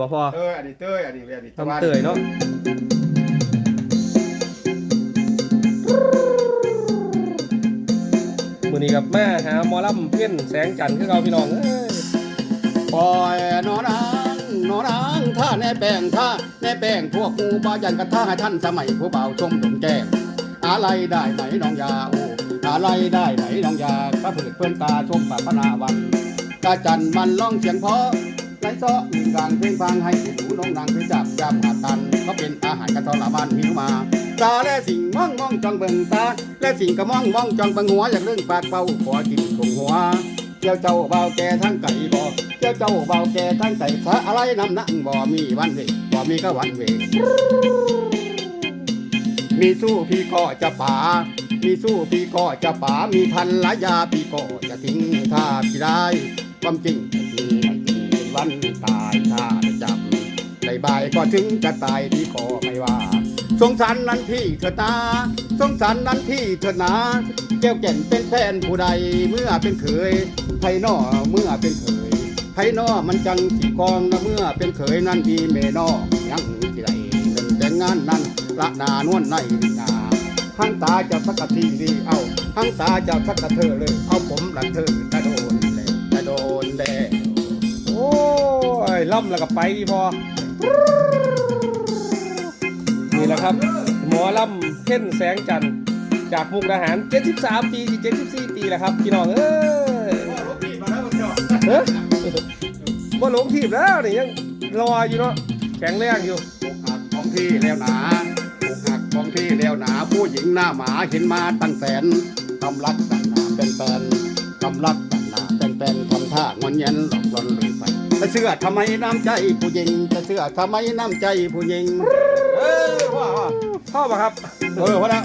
บ่พอเต้ยอันนี้เต้ยอันนี้อันนี้ทำเตยเนาะมื้อนี้กับแม่หาหมอลำเพี้ยนแสงจันทร์คือเราพี่น้องเอ้ยปล่อยนอนางนอนางท่าแน่แป้งท่าแน่แป้งพวกกูบายันกันท่าให้ท่านสมัยผู้เบาชมดมแก้มอะไรได้ไหมน้องยาโอ้อะไรได้ไหมน้องยาพระผืดเพื่อนตาชมปากพนาวันกาจันมันร้องเสียงเพราะ ไรซ้ออื่นกลางเพลงฟังให้หนูน้องนางไปจับยามหาตันก็เป็นอาหารกันทรมานหิวมา ตาและสิ่งมองมองจ้องเบิ่งตา และสิ่งก็มองมองจ้องเบิ่งหัวอย่างเรื่องปากเป่าขอกินตรงหัวเจ้าเจ้าเบาแก่ทั้งไก่บ่เจ้าเจ้าเบาแก่ทั้งไก่ถ้าอะไรนำหนังบ่มีวันเวบ่มีก็วันเวมีสู้พี่ก็จะป่า มีสู้พี่ก็จะป่า มีพันละยาพี่ก็จะทิ้งถ้าพี่ได้ความจริง วันตายถ้าได้จำได้บายก็ถึงจะตายพี่ก็ไม่ว่า สงสารนั้นพี่เถิดนาสงสารนั้นพี่เถิดนาแก้วแก่นเป็นแฟนผู้ใดเมื่อเป็นเคยไพนอเมื่อเป็นเคยไพนอมันจังสีกองนะเมื่อเป็นเคยนั่นพี่เมนอยังที่ใดเงินแต่งงานนั้นละนานวลในวินาหังตาจ้าสักทีดีเอาหังตาจ้าสักเธอเลย เอาผมหลังเธอ ล่ำแล้วก็ไปพี่พอนี่แหละครับ หมอลำเพ่นแสงจันทร์จากมุกดาหาร 73 ปีสิ74 ปีแล้วครับพี่น้องเอ้ยเฮ้ยบ่หลงทีบแล้วนี่ยังรออยู่เนาะแข็งแรงอยู่อกหักของพี่แล้วหนาอกหักของพี่แล้วหนาผู้หญิงหน้าหมาเห็นมาตั้งแสนกำลักตั้งหนาเป็นแฟนกำลักตั้งหนาเป็นแฟนทำท่างอนเย็นหลอกลวงเลยไป จะเชื่อทำไมน้ำใจผู้หญิงจะเชื่อทำไมน้ำใจผู้หญิงเออว่าว่าพ่อปะครับเออว่าแล้ว